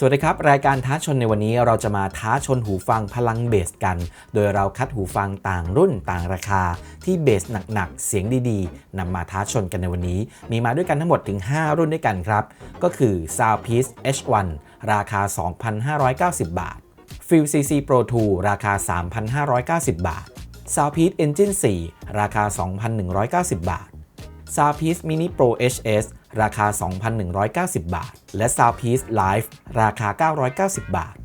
สวัสดีครับ รายการท้าชนในวันนี้เราจะมาท้าชนหูฟังพลังเบสกัน โดยเราคัดหูฟังต่างรุ่นต่างราคา ที่เบสหนักๆ เสียงดีๆนำมาท้าชนกันในวันนี้ มีมาด้วยกันทั้งหมดถึง 5 รุ่นด้วยกันครับ ก็คือ Soundpiece H1 ราคา 2,590 บาท f i l CC Pro 2 ราคา 3,590 บาท Soundpiece Engine 4 ราคา 2,190 บาท Soundpiece Mini Pro HS ราคา 2,190 บาท และ Soundpiece Live ราคา 990 บาท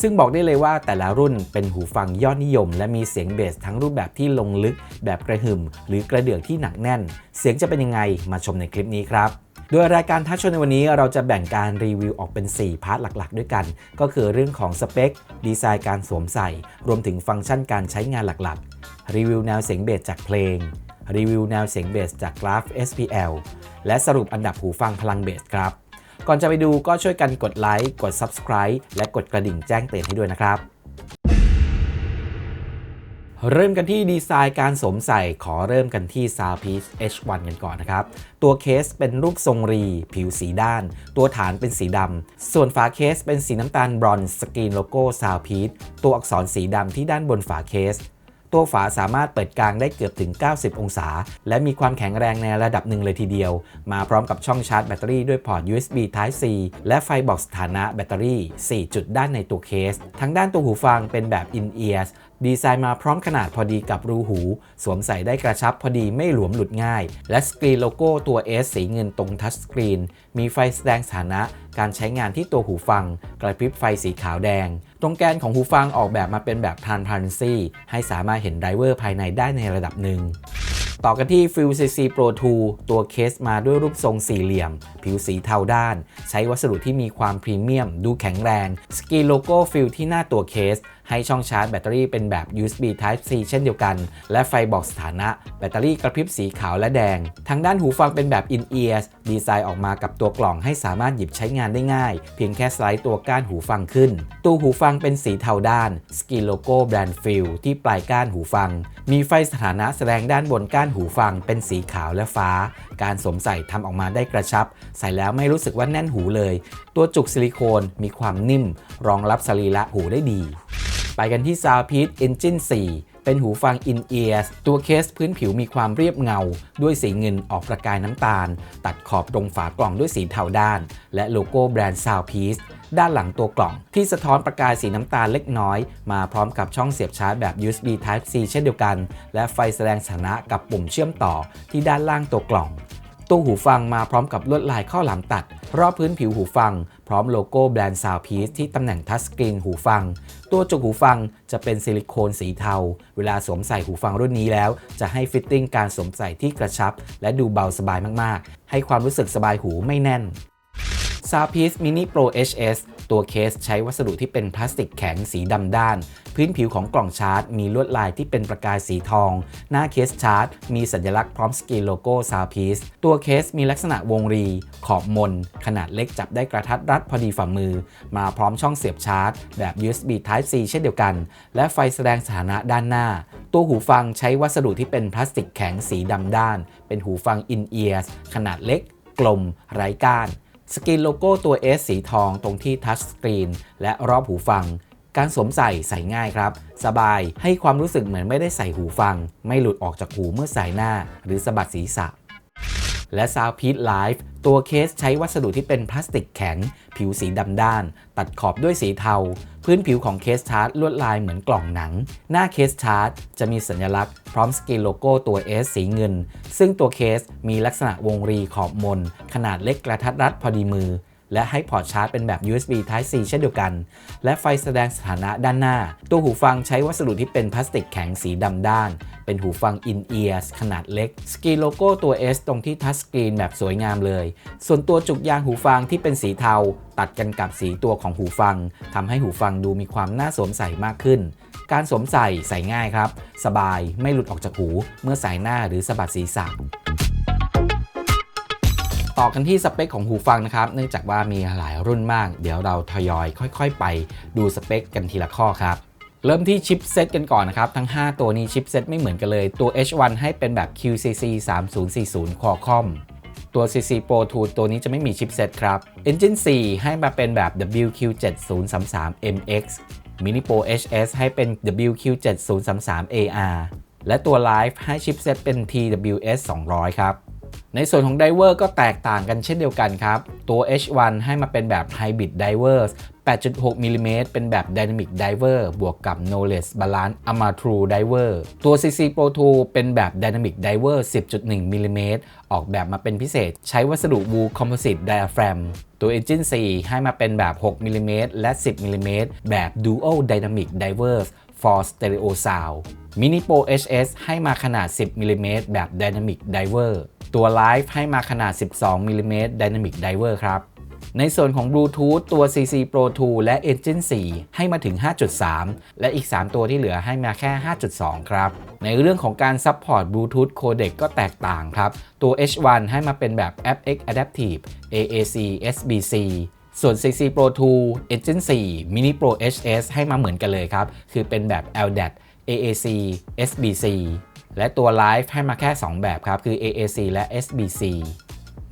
ซึ่งบอกได้เลยว่าแต่ละรุ่นเป็นหูฟังยอดนิยม และมีเสียงเบสทั้งรูปแบบที่ลงลึก แบบกระหึ่ม หรือกระเดื่องที่หนักแน่น เสียงจะเป็นยังไงมาชมในคลิปนี้ครับโดยรายการทัชชนในวันนี้เราจะแบ่งการรีวิวออกเป็น 4 พาร์ทหลักๆ ด้วยกัน ก็คือเรื่องของสเปค ดีไซน์การสวมใส่ รวมถึงฟังก์ชันการใช้งานหลักๆ รีวิวแนวเสียงเบสจากเพลง รีวิวแนวเสียงเบสจากกราฟ SPL และสรุปอันดับหูฟังพลังเบสครับ ก่อนจะไปดูก็ช่วยกันกดไลค์ กด Subscribe และกดกระดิ่งแจ้งเตือนให้ด้วยนะครับ เริ่มกันที่ดีไซน์การสวมใส่ขอเริ่มกันที่ Soundpiece H1 กันก่อนนะครับ ตัวเคสเป็นรูปทรงรี ผิวสีด้าน ตัวฐานเป็นสีดำ ส่วนฝาเคสเป็นสีน้ำตาลบรอนซ์สกรีนโลโก้ Soundpiece ตัวอักษรสีดำที่ด้านบนฝาเคส ตัวฝาสามารถเปิดกลางได้เกือบถึง 90 องศา และมีความแข็งแรงในระดับหนึ่งเลยทีเดียว มาพร้อมกับช่องชาร์จแบตเตอรี่ด้วยพอร์ต USB Type C และไฟบอกสถานะแบตเตอรี่ 4 จุดด้านในตัวเคส ทั้งด้านตัวหูฟังเป็นแบบ in-ears ดีไซน์มาพร้อมขนาดพอดีกับรูหู สวมใส่ได้กระชับพอดีไม่หลวมหลุดง่าย และสกรีนโลโก้ตัว S สีเงินตรงทัชสกรีน มีไฟแสดงสถานะการใช้งานที่ตัวหูฟัง กระพริบไฟสีขาวแดงตรงแกนของหูฟังออกแบบมาเป็นแบบ transparency ให้สามารถเห็นไดรเวอร์ภายในได้ในระดับหนึ่งต่อกันที่ f i l CC Pro 2 ตัวเคสมาด้วยรูปทรงสี่เหลี่ยม ผิวสีเทาด้าน ใช้วัสดุที่มีความพรีเมียม ดูแข็งแรง สกีโลโก้ฟิลที่หน้าตัวเคส ให้ช่องชาร์จแบตเตอรี่เป็นแบบ USB Type C เช่นเดียวกัน และไฟบอกสถานะแบตเตอรี่กระพริบสีขาวและแดง ทางด้านหูฟังเป็นแบบ in-ears ดีไซน์ออกมากับตัวกล่องให้สามารถหยิบใช้งานได้ง่าย เพียงแค่สไลด์ตัวก้านหูฟังขึ้น ตัวหูฟังเป็นสีเทาด้านสกีโลโก้แบรนด์ฟิลที่ปลายก้านหูฟัง มีไฟสถานะแสดงด้านบนก้านหูฟังเป็นสีขาวและฟ้า การสวมใส่ทำออกมาได้กระชับ ใส่แล้วไม่รู้สึกว่าแน่นหูเลย ตัวจุกซิลิโคนมีความนิ่ม รองรับสรีระหูได้ดี ไปกันที่ Soundpiece Engine 4เป็นหูฟัง in-ears ตัวเคสพื้นผิวมีความเรียบเงา ด้วยสีเงินออกประกายน้ำตาล ตัดขอบตรงฝากล่องด้วยสีเทาด้าน และโลโก้แบรนด์ Soundpiece ด้านหลังตัวกล่อง ที่สะท้อนประกายสีน้ำตาลเล็กน้อย มาพร้อมกับช่องเสียบชาร์จแบบ USB Type C เช่นเดียวกัน และไฟแสดงสถานะกับปุ่มเชื่อมต่อที่ด้านล่างตัวกล่องตู้หูฟังมาพร้อมกับลวดลายข้อหลามตัด รอบพื้นผิวหูฟัง พร้อมโลโก้แบรนด์ Soundpiece ที่ตำแหน่งทัชสกรีนหูฟัง ตัวจุกหูฟังจะเป็นซิลิโคนสีเทา เวลาสวมใส่หูฟังรุ่นนี้แล้ว จะให้ฟิตติ้งการสวมใส่ที่กระชับ และดูเบาสบายมากๆ ให้ความรู้สึกสบายหูไม่แน่น Soundpiece Mini Pro HS ตัวเคสใช้วัสดุที่เป็นพลาสติกแข็งสีดำด้าน พื้นผิวของกล่องชาร์จ มีลวดลายที่เป็นประกายสีทอง หน้าเคสชาร์จ มีสัญลักษณ์พร้อมสกรีนโลโก้ Soundpiece ตัวเคสมีลักษณะวงรี ขอบมน ขนาดเล็กจับได้กระทัดรัดพอดีฝ่ามือ มาพร้อมช่องเสียบชาร์จ แบบ USB Type C เช่นเดียวกัน และไฟแสดงสถานะด้านหน้า ตัวหูฟังใช้วัสดุที่เป็นพลาสติกแข็งสีดำด้าน เป็นหูฟัง in-ears ขนาดเล็ก กลม ไร้ก้าน สกรีนโลโก้ตัว S สีทองตรงที่ทัชสกรีนและรอบหูฟัง การสวมใส่ใส่ง่ายครับ สบายให้ความรู้สึกเหมือนไม่ได้ใส่หูฟัง ไม่หลุดออกจากหูเมื่อใส่หน้า หรือสะบัดศีรษะ และ Soundpiece Live ตัวเคสใช้วัสดุที่เป็นพลาสติกแข็ง ผิวสีดำด้าน ตัดขอบด้วยสีเทา พื้นผิวของเคสชาร์จลวดลายเหมือนกล่องหนัง หน้าเคสชาร์จจะมีสัญลักษณ์พร้อมสกรีนโลโก้ตัว S สีเงิน ซึ่งตัวเคสมีลักษณะวงรีขอบมน ขนาดเล็กกระทัดรัดพอดีมือ และให้พอร์ตชาร์จเป็นแบบ USB Type C เช่นเดียวกัน และไฟแสดงสถานะด้านหน้า ตัวหูฟังใช้วัสดุที่เป็นพลาสติกแข็งสีดำด้าน เป็นหูฟัง in-ears ขนาดเล็ก สกีโลโก้ตัว S ตรงที่ทัชสกรีนแบบสวยงามเลย ส่วนตัวจุกยางหูฟังที่เป็นสีเทา ตัดกันกับสีตัวของหูฟังทำให้หูฟังดูมีความน่าสวมใส่มากขึ้นการสวมใส่ใส่ง่ายครับ สบายไม่หลุดออกจากหู เมื่อใส่หน้าหรือสะบัดศีรษะ ต่อกันที่สเปคของหูฟังนะครับเนื่องจากว่ามีหลายรุ่นมาก เดี๋ยวเราทยอยค่อย ๆ ไปดูสเปคกันทีละข้อครับเริ่มที่ชิปเซตกันก่อนนะครับ ทั้ง 5 ตัวนี้ชิปเซตไม่เหมือนกันเลย ตัว H1 ให้เป็นแบบ QCC 3040 Qualcomm ตตัว CC Pro 2 ตัวนี้จะไม่มีชิปเซ็ตครับ Engine 4 ให้มาเป็นแบบ WQ7033MX Mini Pro HS ให้เป็น WQ7033AR และตัว Live ให้ชิปเซ็ตเป็น TWS 200 ครับ ในส่วนของไดเวอร์ก็แตกต่างกันเช่นเดียวกันครับ ตัว H1 ให้มาเป็นแบบ Hybrid Divers 8.6มิลลิเมตรเป็นแบบ Dynamic Diver บวกกับ Knowledge Balance Amatru Diver ตัว CC Pro 2 เป็นแบบ Dynamic Diver 10.1มิลลิเมตรออกแบบมาเป็นพิเศษ ใช้วัสดุ Wool Composite Diaphragm ตัว Engine 4 ให้มาเป็นแบบ 6มิลลิเมตรและ 10มิลลิเมตรแบบ Dual Dynamic Divers for Stereo Sound Mini Pro HS ให้มาขนาด 10มิลลิเมตรแบบ Dynamic Diver ตัว Live ให้มาขนาด 12 มิลลิเมตร Dynamic Diver ครับ ในส่วนของ Bluetooth ตัว CC Pro 2 และ Engine 4 ให้มาถึง 5.3 และอีก 3 ตัวที่เหลือให้มาแค่ 5.2 ครับ ในเรื่องของการซัพพอร์ต Bluetooth Codec ก็แตกต่างครับ ตัว H1 ให้มาเป็นแบบ FX Adaptive AAC SBC ส่วน CC Pro 2 Engine 4 Mini Pro HS ให้มาเหมือนกันเลยครับ คือเป็นแบบ LDAT AAC SBC และตัว Live ให้มาแค่ 2 แบบครับ คือ AAC และ SBC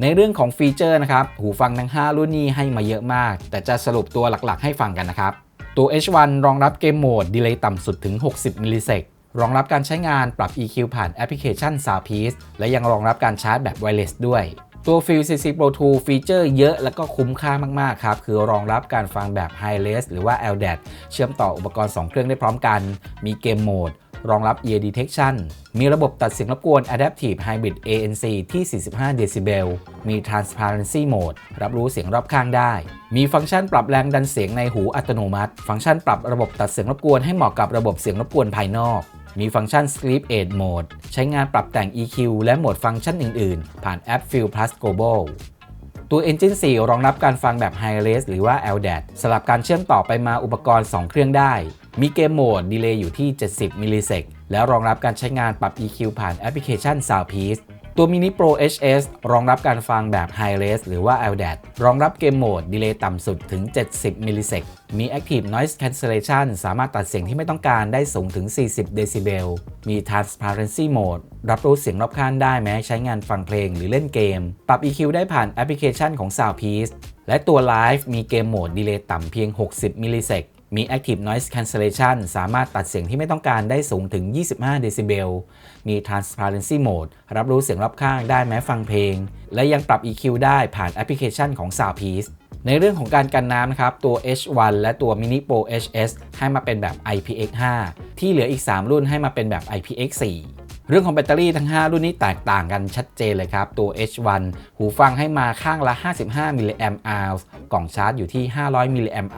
ในเรื่องของฟีเจอร์นะครับ หูฟังทั้ง 5 รุ่นนี้ให้มาเยอะมาก แต่จะสรุปตัวหลักๆ ให้ฟังกันนะครับ ตัว H1 รองรับเกมโหมด ดีเลย์ต่ำสุดถึง 60 มิลลิเซกรองรับการใช้งานปรับ EQ ผ่านแอปพลิเคชัน Soundpiece และยังรองรับการชาร์จแบบไวเลสด้วยตัว f i l CC Pro 2 ฟีเจอร์เยอะและก็คุ้มค่ามาก ๆ ครับ คือรองรับการฟังแบบ High Res หรือว่า LDAC เชื่อมต่ออุปกรณ์ 2 เครื่องได้พร้อมกัน มีเกมโหมด รองรับ Ear Detection มีระบบตัดเสียงรบกวน Adaptive Hybrid ANC ที่ 45 Decibel มี Transparency Mode รับรู้เสียงรอบข้างได้ มีฟังก์ชันปรับแรงดันเสียงในหูอัตโนมัติ ฟังก์ชันปรับระบบตัดเสียงรบกวนให้เหมาะกับระบบเสียงรบกวนภายนอก มีฟังก์ชัน Sleep Aid Mode ใช้งานปรับแต่ง EQ และโหมดฟังก์ชันอื่น ๆ ผ่านแอป Feel Plus Global ตัว Engine 4 รองรับการฟังแบบ High Res หรือว่า LDAC สลับการเชื่อมต่อไปมาอุปกรณ์ 2 เครื่องได้ มีเกมโหมดดีเลย์อยู่ที่ 70 มิลลิเซกแล้วรองรับการใช้งานปรับ EQ ผ่านแอปพลิเคชัน Soundpiece ตัว Mini Pro HS รองรับการฟังแบบ High Res หรือว่า LDAC รองรับเกมโหมดดีเลย์ต่ำสุดถึง 70 มิลลิเซกมี Active Noise Cancellation สามารถตัดเสียงที่ไม่ต้องการได้สูงถึง 40 เดซิเบล มี Transparency Mode รับรู้เสียงรอบข้างได้แม้ใช้งานฟังเพลงหรือเล่นเกม ปรับ EQ ได้ผ่านแอปพลิเคชันของ Soundpiece และตัว Live มีเกมโหมดดีเลย์ต่ำเพียง 60 มิลลิเซก มี Active Noise Cancellation สามารถตัดเสียงที่ไม่ต้องการได้สูงถึง 25 เดซิเบล มี Transparency Mode รับรู้เสียงรอบข้างได้แม้ฟังเพลง และยังปรับ EQ ได้ผ่านแอปพลิเคชันของ Soundpiece ในเรื่องของการกันน้ำนะครับ ตัว H1 และตัว Mini Pro HS ให้มาเป็นแบบ IPX5 ที่เหลืออีก 3 รุ่นให้มาเป็นแบบ IPX4 เรื่องของแบตเตอรี่ทั้ง 5 รุ่นนี้แตกต่างกันชัดเจนเลยครับ ตัว H1 หูฟังให้มาข้างละ 55มิลลิแอมป์กล่องชาร์จอยู่ที่ 500มิลลิแอมป์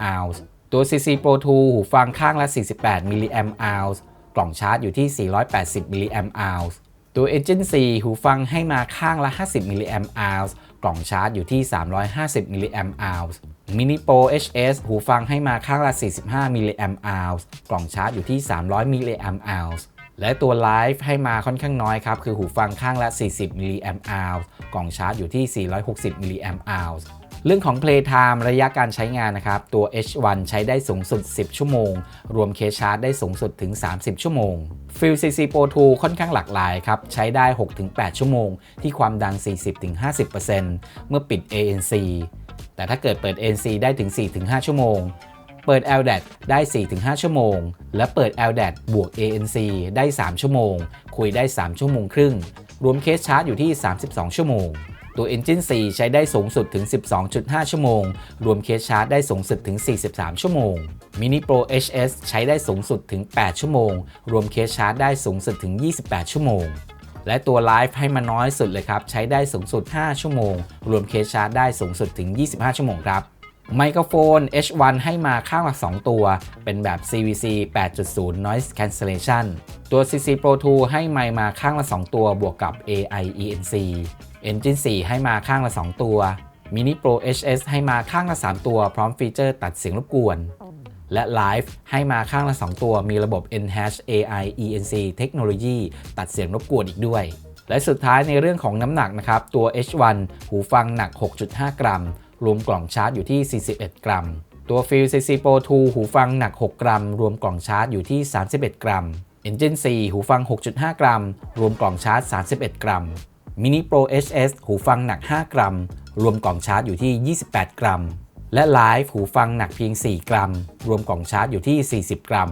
ตัว CC Pro 2 หูฟังข้างละ 48 มิลลิแอมป์กล่องชาร์จอยู่ที่ 480 มิลลิแอมป์ตัว Engine 4 หูฟังให้มาข้างละ 50 มิลลิแอมป์กล่องชาร์จอยู่ที่ 350 มิลลิแอมป์ Mini Pro HS หูฟังให้มาข้างละ 45 มิลลิแอมป์กล่องชาร์จอยู่ที่ 300 มิลลิแอมป์และตัว Live ให้มาค่อนข้างน้อยครับ คือหูฟังข้างละ 40 มิลลิแอมป์กล่องชาร์จอยู่ที่ 460 มิลลิแอมป์ เรื่องของ Playtime ระยะการใช้งานนะครับ ตัว H1 ใช้ได้สูงสุด 10 ชั่วโมง รวมเคสชาร์จได้สูงสุดถึง 30 ชั่วโมง f i l CC Pro 2 ค่อนข้างหลากหลายครับ ใช้ได้ 6-8 ชั่วโมง ที่ความดัง 40-50%เมื่อปิด ANC แต่ถ้าเกิดเปิด ANC ได้ถึง 4-5 ชั่วโมง เปิด LDAC ได้ 4-5 ชั่วโมง และเปิด LDAC บวก ANC ได้ 3 ชั่วโมง คุยได้ 3 ชั่วโมงครึ่ง รวมเคสชาร์จอยู่ที่ 32 ชั่วโมง ตัว Engine 4 ใช้ได้สูงสุดถึง 12.5 ชั่วโมง รวมเคสชาร์จได้สูงสุดถึง 43 ชั่วโมง Mini Pro HS ใช้ได้สูงสุดถึง 8 ชั่วโมง รวมเคสชาร์จได้สูงสุดถึง 28 ชั่วโมง และตัว Live ให้มาน้อยสุดเลยครับ ใช้ได้สูงสุด 5 ชั่วโมง รวมเคสชาร์จได้สูงสุดถึง 25 ชั่วโมงครับไมโครโฟน H1 ให้มาข้างละ 2 ตัว เป็นแบบ CVC 8.0 Noise Cancellation ตัว CC Pro 2 ให้ไมค์มาข้างละ 2 ตัวบวกกับ AI ENC Engine 4 ให้มาข้างละ 2 ตัว Mini Pro HS ให้มาข้างละ 3 ตัว พร้อมฟีเจอร์ตัดเสียงรบกวน และ Live ให้มาข้างละ 2 ตัว มีระบบ Enhanced AI ENC เทคโนโลยีตัดเสียงรบกวนอีกด้วย และสุดท้ายในเรื่องของน้ำหนักนะครับ ตัว H1 หูฟังหนัก 6.5 กรัม รวมกล่องชาร์จอยู่ที่ 41 กรัม ตัว f i l CC Pro 2 หูฟังหนัก 6 กรัม รวมกล่องชาร์จอยู่ที่ 31 กรัม Engine 4 หูฟัง 6.5 กรัม รวมกล่องชาร์จ 31 กรัม Mini Pro HS หูฟังหนัก 5 กรัม รวมกล่องชาร์จอยู่ที่ 28 กรัม และ Live หูฟังหนักเพียง 4 กรัม รวมกล่องชาร์จอยู่ที่ 40 กรัม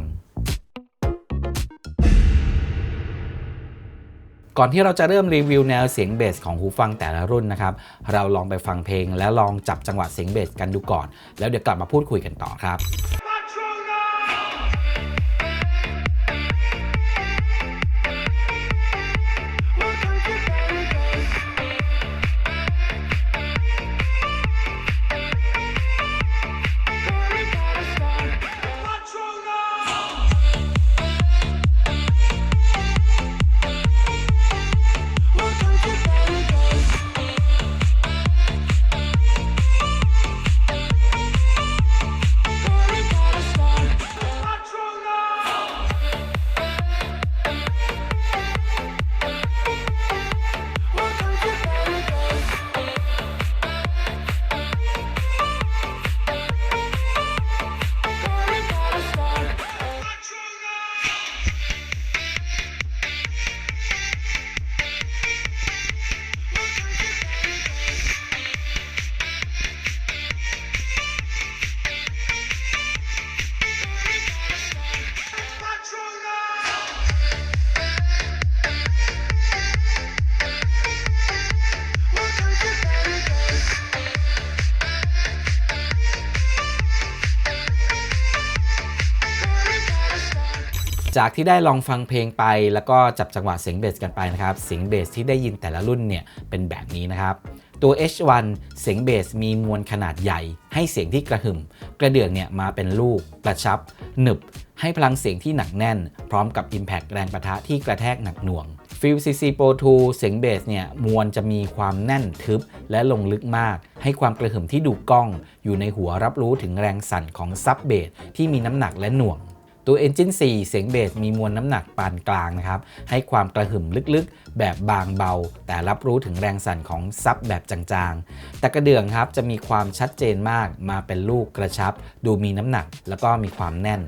ก่อนที่เราจะเริ่มรีวิวแนวเสียงเบสของหูฟังแต่ละรุ่นนะครับ เราลองไปฟังเพลงแล้วลองจับจังหวะเสียงเบสกันดูก่อน แล้วเดี๋ยวกลับมาพูดคุยกันต่อครับ จากที่ได้ลองฟังเพลงไป แล้วก็จับจังหวะเสียงเบสกันไปนะครับ เสียงเบสที่ได้ยินแต่ละรุ่นเนี่ยเป็นแบบนี้นะครับตัว H1 เสียงเบสมีมวลขนาดใหญ่ ให้เสียงที่กระหึ่ม กระเดื่องเนี่ยมาเป็นลูก กระชับ หนึบ ให้พลังเสียงที่หนักแน่น พร้อมกับ Impact แรงประทะที่กระแทกหนักหน่วง f i l CC Pro 2เสียงเบสเนี่ยมวลจะมีความแน่นทึบและลงลึกมาก ให้ความกระหึ่มที่ดูก้อง อยู่ในหัวรับรู้ถึงแรงสั่นของซับเบสที่มีน้ำหนักและหน่วง ตัว Engine 4 เสียงเบสมีมวลน้ำหนักปานกลางนะครับ ให้ความกระหึ่มลึกๆ แบบบางเบา แต่รับรู้ถึงแรงสั่นของซับแบบจางๆ แต่กระเดื่องครับจะมีความชัดเจนมากมาเป็นลูกกระชับ ดูมีน้ำหนักแล้วก็มีความแน่น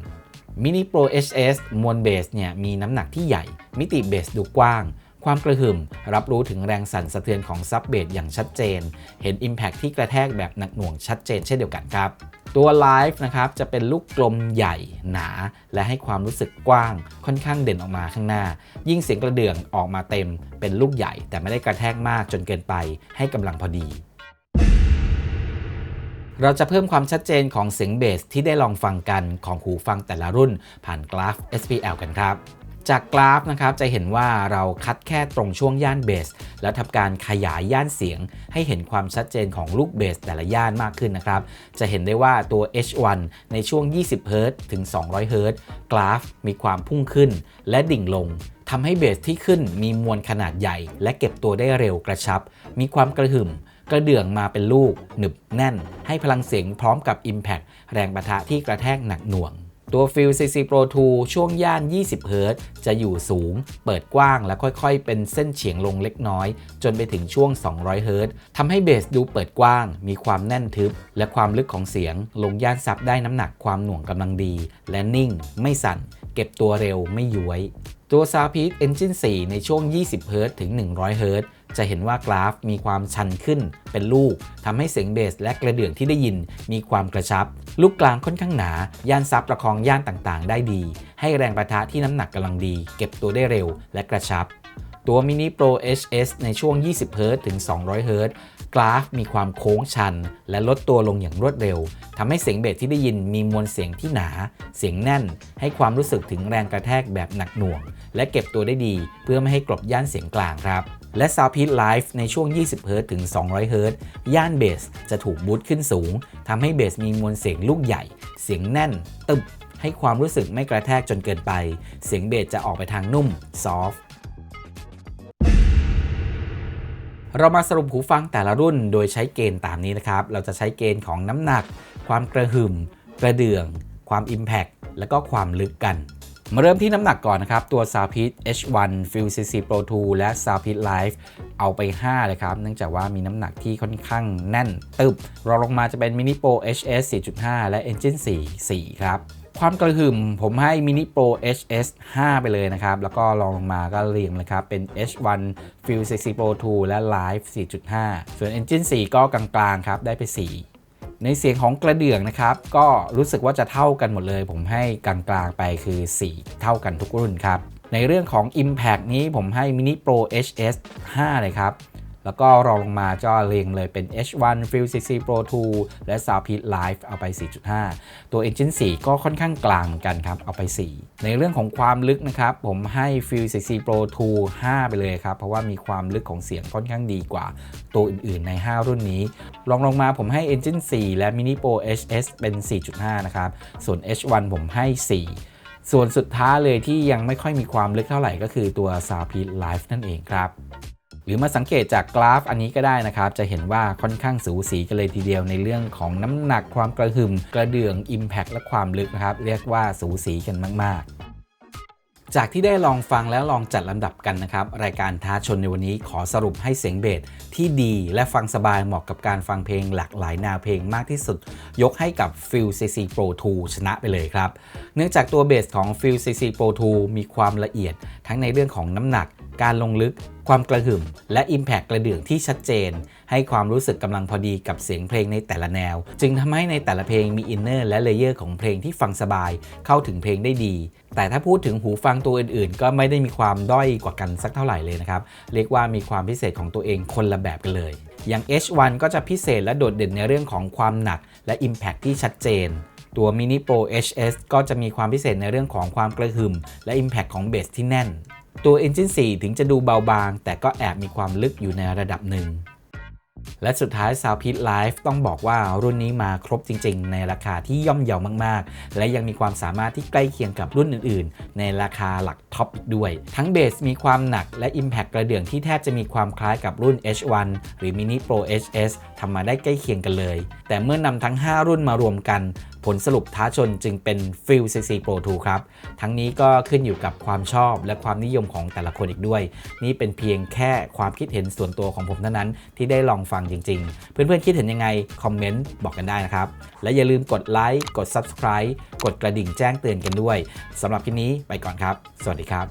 Mini Pro HS มวลเบสเนี่ยมีน้ำหนักที่ใหญ่ มิติเบสดูกว้าง ความกระหึ่ม รับรู้ถึงแรงสั่นสะเทือนของซับเบสอย่างชัดเจน เห็น Impact ที่กระแทกแบบหนักหน่วงชัดเจนเช่นเดียวกันครับ ตัว Live นะครับจะเป็นลูกกลมใหญ่หนา และให้ความรู้สึกกว้าง ค่อนข้างเด่นออกมาข้างหน้า ยิ่งเสียงกระเดื่องออกมาเต็ม เป็นลูกใหญ่ แต่ไม่ได้กระแทกมากจนเกินไป ให้กำลังพอดีเราจะเพิ่มความชัดเจนของเสียงเบสที่ได้ลองฟังกันของหูฟังแต่ละรุ่นผ่านกราฟ SPL กันครับ จากกราฟนะครับจะเห็นว่าเราคัดแค่ตรงช่วงย่านเบส แล้วทำการขยายย่านเสียง ให้เห็นความชัดเจนของลูกเบสแต่ละย่านมากขึ้นนะครับ จะเห็นได้ว่าตัว H1 ในช่วง 20 Hz ถึง 200 Hz กราฟมีความพุ่งขึ้นและดิ่งลงทำให้เบสที่ขึ้นมีมวลขนาดใหญ่ และเก็บตัวได้เร็วกระชับ มีความกระหึ่มกระเดื่องมาเป็นลูก หนึบแน่น ให้พลังเสียงพร้อมกับ Impact แรงประทะที่กระแทกหนักหน่วง ตัว f i l CC Pro 2 ช่วงย่าน 20 Hz จะอยู่สูง เปิดกว้างและค่อยๆ เป็นเส้นเฉียงลงเล็กน้อย จนไปถึงช่วง 200 Hz ทำให้เบสดูเปิดกว้าง มีความแน่นทึบ และความลึกของเสียง ลงย่านซับได้น้ำหนักความหน่วงกำลังดี และนิ่ง ไม่สั่น เก็บตัวเร็วไม่ย้วย ตัว Soundpeak Engine 4ในช่วง 20 Hz ถึง 100 Hz จะเห็นว่ากราฟมีความชันขึ้นเป็นลูกทำให้เสียงเบสและกระเดื่องที่ได้ยินมีความกระชับ ลูกกลางค่อนข้างหนา ย่านซับประคองย่านต่างๆ ได้ดี ให้แรงประทะที่น้ำหนักกำลังดี เก็บตัวได้เร็วและกระชับ ตัว Mini Pro HS ในช่วง 20 Hz ถึง 200 Hz กราฟมีความโค้งชัน และลดตัวลงอย่างรวดเร็วทำให้เสียงเบสที่ได้ยินมีมวลเสียงที่หนา เสียงแน่น ให้ความรู้สึกถึงแรงกระแทกแบบหนักหน่วง และเก็บตัวได้ดี เพื่อไม่ให้กลบย่านเสียงกลางครับ และ Soundpeak Live ในช่วง 20 Hz ถึง 200 Hz ย่านเบสจะถูกบูตขึ้นสูงทำให้เบสมีมวลเสียงลูกใหญ่ เสียงแน่น ตึบ ให้ความรู้สึกไม่กระแทกจนเกินไป เสียงเบสจะออกไปทางนุ่ม ซอฟต์เรามาสรุปหูฟังแต่ละรุ่นโดยใช้เกณฑ์ตามนี้นะครับ เราจะใช้เกณฑ์ของน้ำหนัก ความกระหึ่ม กระเดื่อง ความ Impact และก็ความลึกกัน มาเริ่มที่น้ำหนักก่อนนะครับ ตัว Soundpeak H1 f i l CC Pro 2 และ Soundpeak Live เอาไป 5 เลยครับ เนื่องจากว่ามีน้ำหนักที่ค่อนข้างแน่นตึบรองลงมาจะเป็น Mini Pro HS 4.5 และ Engine 4 4 ครับ ความกระหึ่มผมให้ Mini Pro HS 5 ไปเลยนะครับ แล้วก็ลองลงมาก็เรียงเลยครับ เป็น H1 Feel 60 Pro 2 และ Live 4.5 ส่วน Engine 4 ก็กลางๆครับ ได้ไป 4 ในเสียงของกระเดื่องนะครับ ก็รู้สึกว่าจะเท่ากันหมดเลย ผมให้กลางๆไปคือ 4 เท่ากันทุกรุ่นครับ ในเรื่องของ Impact นี้ผมให้ Mini Pro HS 5 เลยครับ แล้วก็รองลงมาก็เรียงเลยเป็น H1 Feel 60 Pro 2 และ Soundpeak Live เอาไป 4.5 ตัว Engine 4 ก็ค่อนข้างกลางเหมือนกันครับ เอาไป 4 ในเรื่องของความลึกนะครับ ผมให้ Feel 60 Pro 2 5 ไปเลยครับ เพราะว่ามีความลึกของเสียงค่อนข้างดีกว่าตัวอื่นๆใน 5 รุ่นนี้รองลงมาผมให้ Engine 4 และ Mini Pro HS เป็น 4.5 นะครับ ส่วน H1 ผมให้ 4ส่วนสุดท้ายเลยที่ยังไม่ค่อยมีความลึกเท่าไหร่ก็คือตัว Soundpeak Live นั่นเองครับ หรือมาสังเกตจากกราฟอันนี้ก็ได้นะครับ จะเห็นว่าค่อนข้างสูสีกันเลยทีเดียวในเรื่องของน้ำหนักความกระหึ่ม กระเดื่อง Impact และความลึกนะครับ เรียกว่าสูสีกันมาก ๆจากที่ได้ลองฟังแล้วลองจัดลำดับกันนะครับ รายการท้าชนในวันนี้ขอสรุปให้เสียงเบสที่ดีและฟังสบายเหมาะกับการฟังเพลงหลากหลายแนวเพลงมากที่สุด ยกให้กับ f i l CC Pro 2 ชนะไปเลยครับ เนื่องจากตัวเบสของ f i l CC Pro 2 มีความละเอียดทั้งในเรื่องของน้ำหนัก การลงลึก ความกระหึ่ม และ Impact กระเดื่องที่ชัดเจน ให้ความรู้สึกกำลังพอดีกับเสียงเพลงในแต่ละแนว จึงทำให้ในแต่ละเพลงมีอินเนอร์และเลเยอร์ของเพลงที่ฟังสบาย เข้าถึงเพลงได้ดี แต่ถ้าพูดถึงหูฟังตัวอื่นๆ ก็ไม่ได้มีความด้อยกว่ากันสักเท่าไหร่เลยนะครับ เรียกว่ามีความพิเศษของตัวเองคนละแบบกันเลย อย่าง H1 ก็จะพิเศษและโดดเด่นในเรื่องของความหนัก และ Impact ที่ชัดเจนตัว Mini Pro HS ก็จะมีความพิเศษในเรื่องของความกระหึ่ม และ Impact ของเบสที่แน่น ตัว Engine 4 ถึงจะดูเบาบาง แต่ก็แอบมีความลึกอยู่ในระดับหนึ่ง และสุดท้าย Soundpeak Live ต้องบอกว่ารุ่นนี้มาครบจริง ๆ ในราคาที่ย่อมเยาวมาก ๆ และยังมีความสามารถที่ใกล้เคียงกับรุ่นอื่น ๆ ในราคาหลักท็อปอีกด้วย ทั้งเบสมีความหนักและ Impact กระเดื่องที่แทบจะมีความคล้ายกับรุ่น H1 หรือ Mini Pro HS ทำมาได้ใกล้เคียงกันเลย แต่เมื่อนำทั้ง 5 รุ่นมารวมกัน ผลสรุปท้าชนจึงเป็น f i l CC Pro 2 ครับ ทั้งนี้ก็ขึ้นอยู่กับความชอบและความนิยมของแต่ละคนอีกด้วย นี่เป็นเพียงแค่ความคิดเห็นส่วนตัวของผมเท่านั้นที่ได้ลองฟังจริง ๆ เพื่อนๆคิดเห็นยังไง คอมเมนต์บอกกันได้นะครับ และอย่าลืมกดไลค์กด Subscribe กดกระดิ่งแจ้งเตือนกันด้วยสำหรับคลิปนี้ไปก่อนครับ สวัสดีครับ